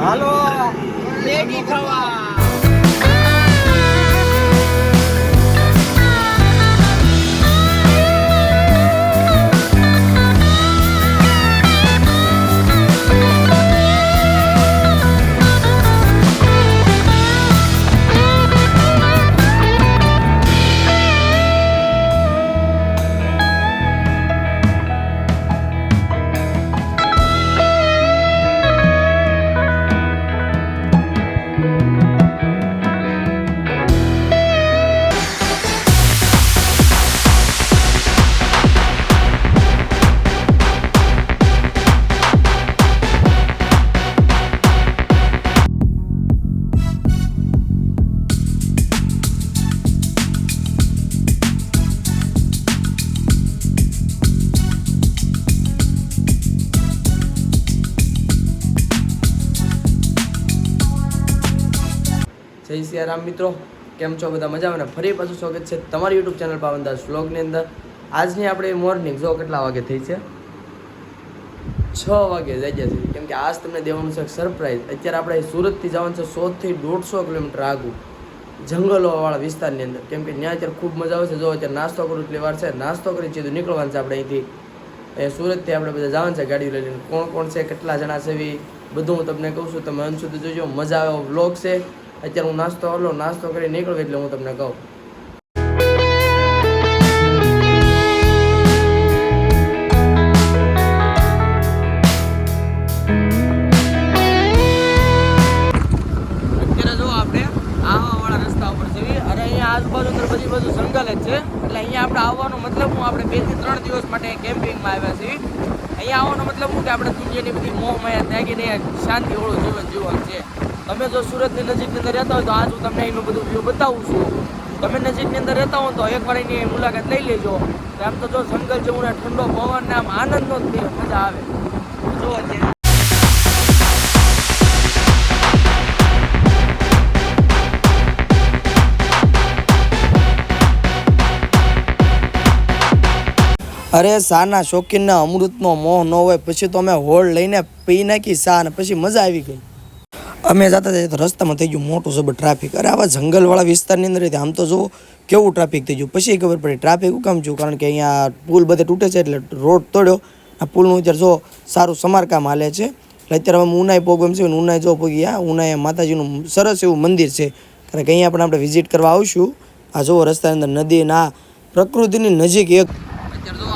હાલો lady ખાવા જય સિયારામ મિત્રો. કેમ છો બધા મજામાં? ને ફરી પાછું સ્વાગત છે તમારી યુટ્યુબ ચેનલ પાવનદાસ વ્લોગની અંદર. આજની આપણે મોર્નિંગ જો કેટલા વાગે થઈ છે? છ વાગે જઈ છે. કેમ કે આજ તમને દેવાનું છે સરપ્રાઈઝ અત્યારે આપણે સુરતથી જવાનું છે સોથી દોઢસો કિલોમીટર આગું. જંગલોવાળા વિસ્તારની અંદર. કેમ કે ત્યાં અત્યારે ખૂબ મજા આવે છે. જો અત્યારે નાસ્તો કરું એટલી વાર છે. નાસ્તો કરી સીધું નીકળવાનું છે આપણે અહીંથી. એ સુરતથી આપણે બધા જવાનું છે ગાડી લઈને. કોણ કોણ છે? કેટલા જણા છે? બધું હું તમને કહું છું. તમે અંત સુધી જોજો. મજા આવે વ્લોગ છે. અત્યારે હું નાસ્તો હલો, નાસ્તો કરી નીકળું એટલે હું તમને કહું. અહીંયા આવવાનો મતલબ હું આપણે બેથી ત્રણ દિવસ માટે કેમ્પિંગમાં આવ્યા છીએ. અહીંયા આવવાનો મતલબ હું કે આપણે દુનિયાની બધી મોહ માયા ત્યાગીને શાંતિ વાળું જીવન જીવન છે. તમે જો સુરતની નજીકની અંદર રહેતા હોય તો આજ હું તમને એનું બધું વ્યૂ બતાવું છું. તમે નજીકની અંદર રહેતા હો તો એકવાર એની મુલાકાત લઈ લેજો. આમ તો જો જંગલ જેવું ને ઠંડો પવન ને આમ આનંદનો જ મજા આવે. જો અરે સાના શોખીનના અમૃતનો મોહ ન હોય, પછી તો અમે હોળ લઈને પી નાખી સા અને પછી મજા આવી ગઈ. અમે જતા જઈએ તો રસ્તામાં થઈ ગયું મોટું જબર ટ્રાફિક અરે આવા જંગલવાળા વિસ્તારની અંદર આમ તો જુઓ કેવું ટ્રાફિક થઈ ગયું? પછી ખબર પડી ટ્રાફિક કામ છું કારણ કે અહીંયા પુલ બધે તૂટે છે એટલે રોડ તોડ્યો. આ પુલનું અત્યારે જો સારું સમારકામ હાલે છે. એટલે અત્યારે અમે ઉનાઈ પ્રોગ્રામ છે ઉનાઈ જો પગી આ ઉનાઈ માતાજીનું સરસ એવું મંદિર છે. કારણ કે અહીંયા પણ આપણે વિઝિટ કરવા આવશું. આ જુઓ રસ્તાની અંદર નદી ના પ્રકૃતિની નજીક એક અત્યારે જો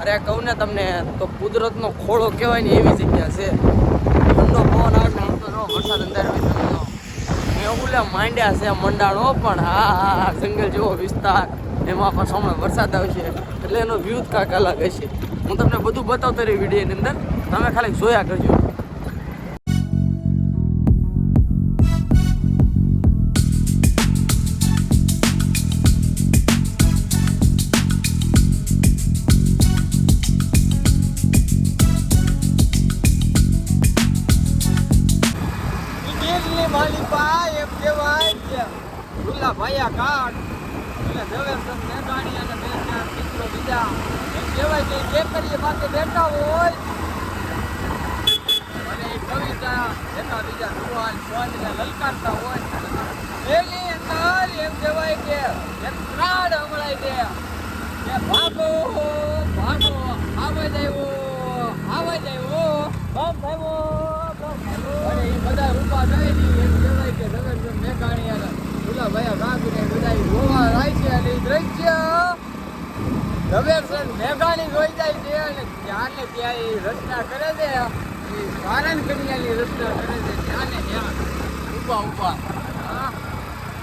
અરે કહું ને તમને, તો કુદરતનો ખોળો કહેવાય ને એવી જગ્યા છે. ઠંડો પવન આવે આમ તો જો વરસાદ અંદર હોય મેં ઓલા માંડ્યા છે મંડાળો પણ હા હા જંગલ જેવો વિસ્તાર. એમાં પણ હમણાં વરસાદ આવશે. એટલે એનો વ્યૂ કાંક અલગ હશે. હું તમને બધું બતાવતો રહી વિડીયોની અંદર. તમે ખાલી જોયા કરજો. કહેવાય કે એક ત્રાડ હમણાય દે કે ભાગો ભાગો આવે જાય આવે જાય બમ ભાઈઓ અને એ બધા રૂપા જાય ને એમ કહેવાય કે ઝવેરચંદ મેઘાણી અને ભૂલા ભાયા કાકીને બધા ઈ જોવા છે અને એ દ્રશ્ય. ઝવેરચંદ મેઘાણી જોઈ જાય છે અને ત્યાં ને ત્યાં એ રચના કરે છે. એ સારણ કન્યાની રચના કરે છે. ત્યાં ને ત્યાં ઊભા ઊભા હા આ વજે કરજે આ વજે કરજે આ તો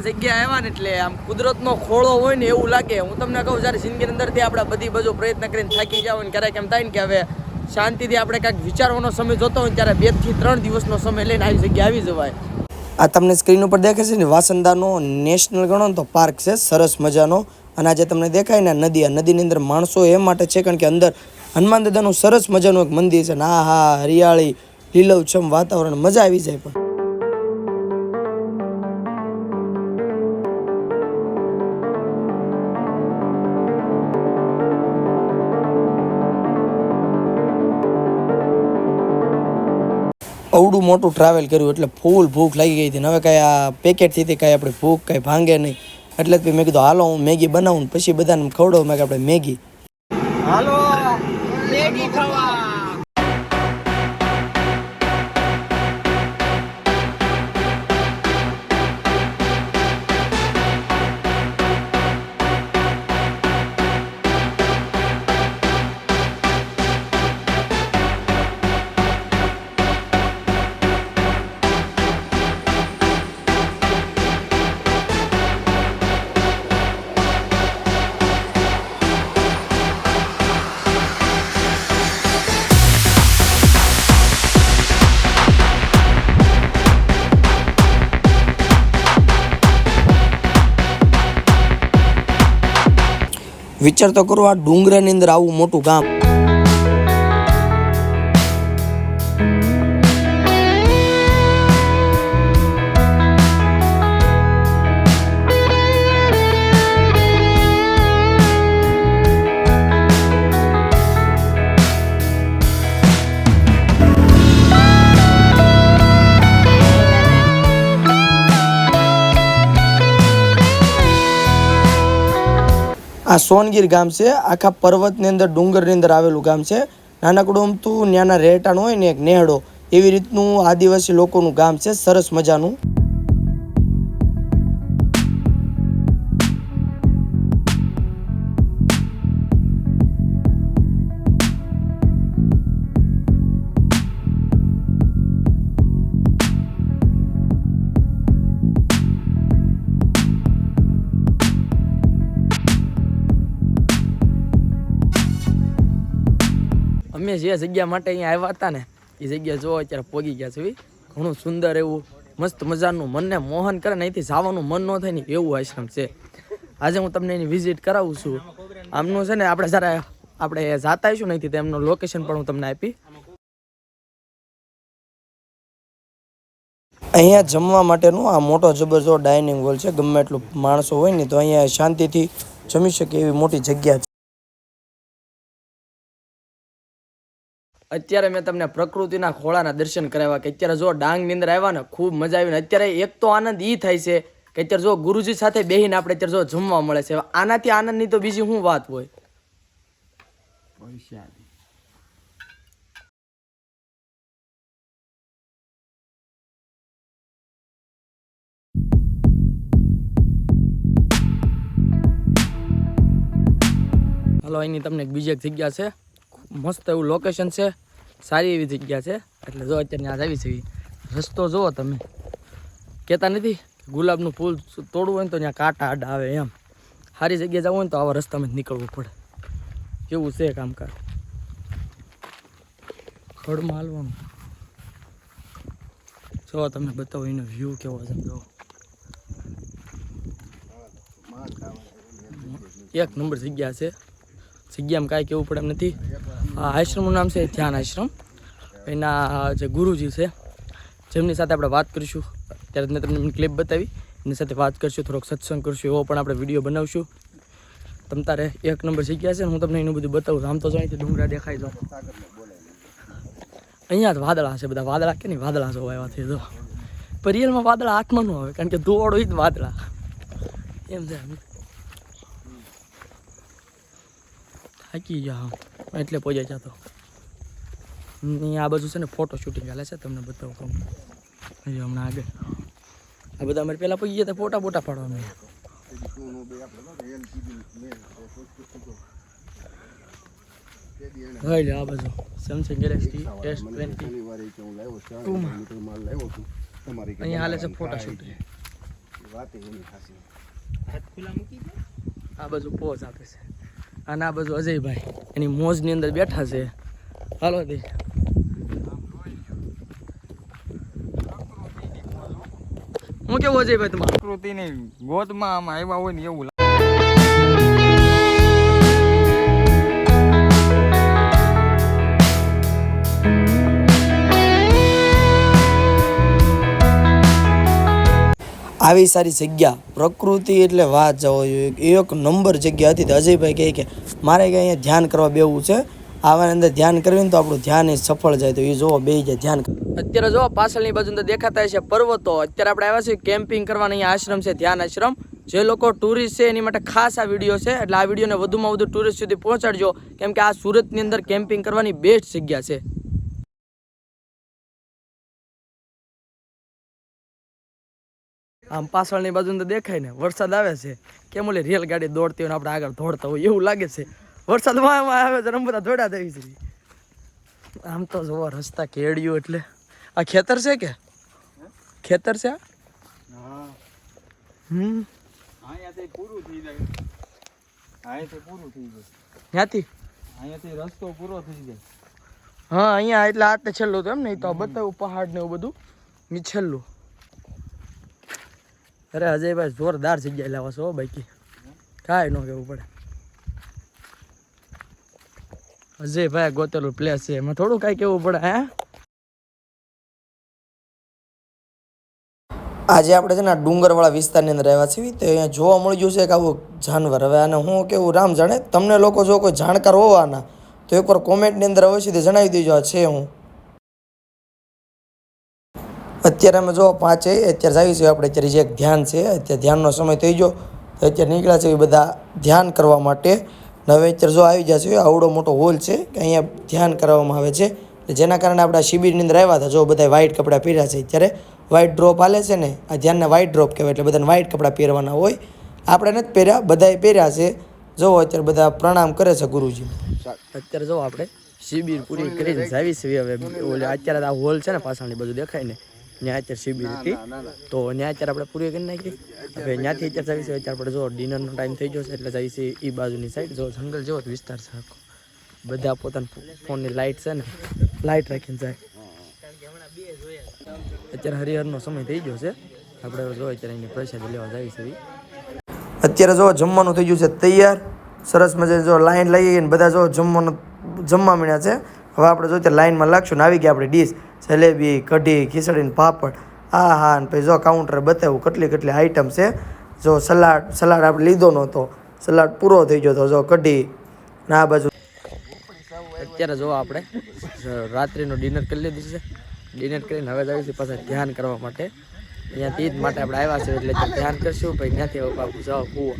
આ જગ્યા આવ્યા ને એટલે આમ કુદરતનો ખોળો હોય ને એવું લાગે. હું તમને કહું, જ્યારે જિંદગીની અંદરથી આપણે બધી બધો પ્રયત્ન કરીને થાકી જાવ ને ક્યારેક એમ થાય ને કે હવે શાંતિથી આપણે કાંઈક વિચારવાનો સમય જોતો હોય ત્યારે બેથી ત્રણ દિવસનો સમય લઈને આવી જગ્યા આવી જવાય. આ તમને સ્ક્રીન ઉપર દેખાય છે ને, વાસંદાનો નેશનલ ગણો તો પાર્ક છે, સરસ મજાનો. અને આજે તમને દેખાય ને નદી, આ નદીની અંદર માણસો એ માટે છે કારણ કે અંદર હનુમાન દાદાનું સરસ મજાનું એક મંદિર છે ને આ હા હરિયાળી, લીલવછમ વાતાવરણ, મજા આવી જાય પણ. અવડું મોટું ટ્રાવેલ કર્યું એટલે ફૂલ ભૂખ લાગી ગઈ હતી હવે કાંઈ આ પેકેટથી હતી કાંઈ આપણે ભૂખ કાંઈ ભાંગે નહીં. એટલે જ મેં કીધું, હાલો, હું મેગી બનાવું પછી બધાને ખવડાવું. મેં કે આપણે મેગી. હાલો, મેગી ખાવા. વિચાર તો કરો આ ડુંગરાની અંદર આવું મોટું ગામ. આ સોનગીર ગામ છે. આખા પર્વતની અંદર, ડુંગરની અંદર આવેલું ગામ છે. નાનકડું અમથું નાના રહેટાણ હોય ને એક નેહડો. એવી રીતનું આદિવાસી લોકોનું ગામ છે. સરસ મજાનું. જે જગ્યા માટે અહીંયા આવ્યા હતા ને, એ જગ્યા જોવા અત્યારે પોગી ગયા છે ઘણું સુંદર એવું, મસ્ત મજાનું મનને મોહન કરે ને અહીંથી જવાનું મન ન થાય ને એવું આશ્રમ છે. આજે હું તમને એની વિઝિટ કરાવું છું. આમનું છે ને આપણે જ્યારે આપણે જાતા આવીશું ને અહીંથી તેમનું લોકેશન પણ હું તમને આપી. અહીંયા જમવા માટેનું આ મોટો જબરજસ્ત ડાઇનિંગ હોલ છે. ગમે એટલું માણસો હોય ને તો અહીંયા શાંતિથી જમી શકે એવી મોટી જગ્યા છે. અત્યારે મેં તમને પ્રકૃતિના ખોળાના દર્શન કરાવ્યા કે અત્યારે જો ડાંગની અંદર આવ્યા ને ખૂબ મજા આવી ને અત્યારે એક તો આનંદ ઈ થાય છે કે અત્યારે જો ગુરુજી સાથે બેહીને આપણે અત્યારે જો જમવા મળે છે. આનાથી આનંદની તો બીજી શું વાત હોય? હલો અહીંની તમને બીજી એક જગ્યા છે. મસ્ત એવું લોકેશન છે. સારી એવી જગ્યા છે. એટલે જો અત્યારે ત્યાં આવી છે રસ્તો જુઓ તમે. કહેતા નથી ગુલાબનું ફૂલ તોડવું હોય ને તો ત્યાં કાંટા આડા આવે એમ. સારી જગ્યાએ જવું હોય ને તો આવા રસ્તામાં જ નીકળવું પડે. કેવું છે કામકાજ. ખડમાં હાલવાનું. જો તમે, બતાવો એનો વ્યૂ કેવો છે. જો એક નંબર જગ્યા છે. જગ્યામાં કાંઈ કેવું પડે એમ નથી. આશ્રમનું નામ છે ધ્યાન આશ્રમ. એના જે ગુરુજી છે, જેમની સાથે આપણે વાત કરીશું ત્યારે મેં તમને ક્લિપ બતાવી. એની સાથે વાત કરીશું, થોડોક સત્સંગ કરશું, એવો પણ આપણે વીડિયો બનાવશું. તમ તારે એક નંબર જગ્યા છે હું તમને એનું બધું બતાવું. આમ તો અહીંથી ડુંગરા દેખાય જો અહીંયા જ વાદળા છે બધા. વાદળા કે નહીં? વાદળા જોવા એવા છે, જો. પણ વાદળા હાથમાં ન આવે, કારણ કે ધોવાડો જ વાદળા. એમ છે. થાકી ગયા. એટલે પહોંચ્યા જતો આ બાજુ છે ને ફોટો શૂટિંગ હાલે છે તમને બતાવું કહું. હમણાં આગળ. આ બધા અમારે પહેલાં પહોંચી ગયા હતા ફોટા ફોટા પાડવા મેં હા આ બાજુ. સેમસંગ ગેલેક્સી એસ ટ્વેન્ટી અહીંયા હાલે છે ફોટા શૂટિંગ આ બાજુ પોઝ આપે છે. અને આ બાજુ અજયભાઈ. એની મોજની અંદર બેઠા છે. હાલો દે. હું કેવું અજયભાઈ તમારે? પ્રકૃતિની ગોદમાં આમ આવ્યા હોય ને એવું આવી સારી જગ્યા. પ્રકૃતિ એટલે વાત જવો જોઈએ એક નંબર જગ્યા હતી. તો અજયભાઈ કહે કે મારે કે અહીંયા ધ્યાન કરવા બેવું છે. આવાની અંદર ધ્યાન કરવી ને તો આપણું ધ્યાન એ સફળ જાય. તો એ જોવો, બે જાય ધ્યાન અત્યારે જો પાછળની બાજુ અંદર દેખાતા છે પર્વતો. અત્યારે આપણે આવ્યા છીએ કેમ્પિંગ કરવાના અહીંયા આશ્રમ છે, ધ્યાન આશ્રમ. જે લોકો ટુરિસ્ટ છે, એની માટે ખાસ આ વીડિયો છે. એટલે આ વિડીયોને વધુમાં વધુ ટુરિસ્ટ સુધી પહોંચાડજો. કેમ કે આ સુરતની અંદર કેમ્પિંગ કરવાની બેસ્ટ જગ્યા છે. આમ પાછળની બાજુ તો દેખાય ને વરસાદ આવે છે. કેમ ઓલી રેલ ગાડી દોડતી હોય આપણે આગળ દોડતા હોય એવું લાગે છે. વરસાદમાં આવે છે બધા દોડા દેવી છે આમ તો જોવો રસ્તા કેડિયું એટલે. આ ખેતર છે કે? ખેતર છે આ? હા. હમ. પૂરું થઈ જાય. પૂરું થઈ જાય. ત્યાંથી? અહીંયાથી રસ્તો પૂરો થઈ જાય. હા અહીંયા એટલે આ તે છેલ્લું તો એમ ને તો બતાવું પહાડ ને એવું બધું. છેલ્લું. અરે અજયભાઈ જોરદાર જગ્યાએ લાવો છો બાકી. કાંઈ ન કહેવું પડે. અજયભાઈ ગોતેલું પ્લેસ છે. એમાં થોડું કાંઈ કેવું પડે, હે? આજે આપણે છે ને આ ડુંગરવાળા વિસ્તારની અંદર આવ્યા છીએ. તો અહીંયા જોવા મળી ગયું છે કે આવું જાનવર. હવે આને હું કેવું, રામ જાણે? તમને લોકો જો કોઈ જાણકાર હોવાના, તો એકવાર કોમેન્ટની અંદર અવશ્યથી જણાવી દેજો છે હું. અત્યારે અમે જો પાંચે, અત્યારે જાવી છીએ આપણે, અત્યારે જે ધ્યાન છે, અત્યારે ધ્યાનનો સમય થઈ ગયો, તો અત્યારે નીકળ્યા છે એ બધા ધ્યાન કરવા માટે. નવે અત્યારે જો આવી જશે આવડો મોટો હોલ છે, કે અહીંયા ધ્યાન કરવામાં આવે છે. જેના કારણે આપણા શિબિરની અંદર આવ્યા હતા, જો બધા વ્હાઇટ કપડાં પહેર્યા છે અત્યારે. વ્હાઇટ ડ્રોપ હાલે છે ને, આ ધ્યાનને વ્હાઇટ ડ્રોપ કહેવાય એટલે બધાને વ્હાઇટ કપડાં પહેરવાના હોય. આપણે નથી પહેર્યા, બધાએ પહેર્યા છે. જો અત્યારે બધા પ્રણામ કરે છે ગુરુજી. અત્યારે જો આપણે શિબિર પૂરી કરીને જાવી છે હવે. અત્યારે આ હોલ છે ને, પાછળની બધું દેખાય ને. ત્યાં અત્યારે શિબિર હતી. તો ત્યાં અત્યારે આપણે પૂરી કરી નાખી હવે ત્યાંથી અત્યારે જઈશું છે અત્યારે આપણે જો ડિનરનો ટાઈમ થઈ જશે એટલે જઈશું છે એ બાજુની સાઈડ જો જંગલ જેવો વિસ્તાર છે આખો. બધા પોતાના ફોનની લાઇટ છે ને લાઇટ રાખીને જાય. અત્યારે હરિહરનો સમય થઈ ગયો છે. આપણે જો અત્યારે એની પ્રસાદ લેવા જઈશું છે અત્યારે જો જમવાનું થઈ ગયું છે તૈયાર. સરસ મજા જો લાઈન લઈ ગઈ બધા જો જમવાનું જમવા મળ્યા છે. હવે આપણે જો ત્યાં લાઈનમાં લાગશું ને આવી ગયા આપણી ડીશ જલેબી, કઢી, ખીચડીને પાપડ. આ, હા ને પછી જો કાઉન્ટરે બતાવ્યું કેટલી કેટલી આઈટમ છે. જો સલાડ સલાડ આપણે લીધો નહોતો. સલાડ પૂરો થઈ ગયો હતો જો કઢી ને આ બાજુ. અત્યારે જો આપણે રાત્રિનું ડિનર કરી લીધું છે. ડિનર કરીને હવે જઈશું છીએ પાછા ધ્યાન કરવા માટે. ત્યાંથી જ માટે આપણે આવ્યા છે એટલે ધ્યાન કરશું. પછી ત્યાંથી પાછું જાવ કૂવો.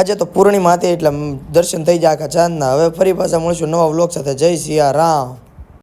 આજે તો પૂર્ણિમા હતી એટલે દર્શન થઈ જાય આખા ચાંદના. હવે ફરી પાછા મળશું નવા વ્લોગ સાથે. જય સિયા રામ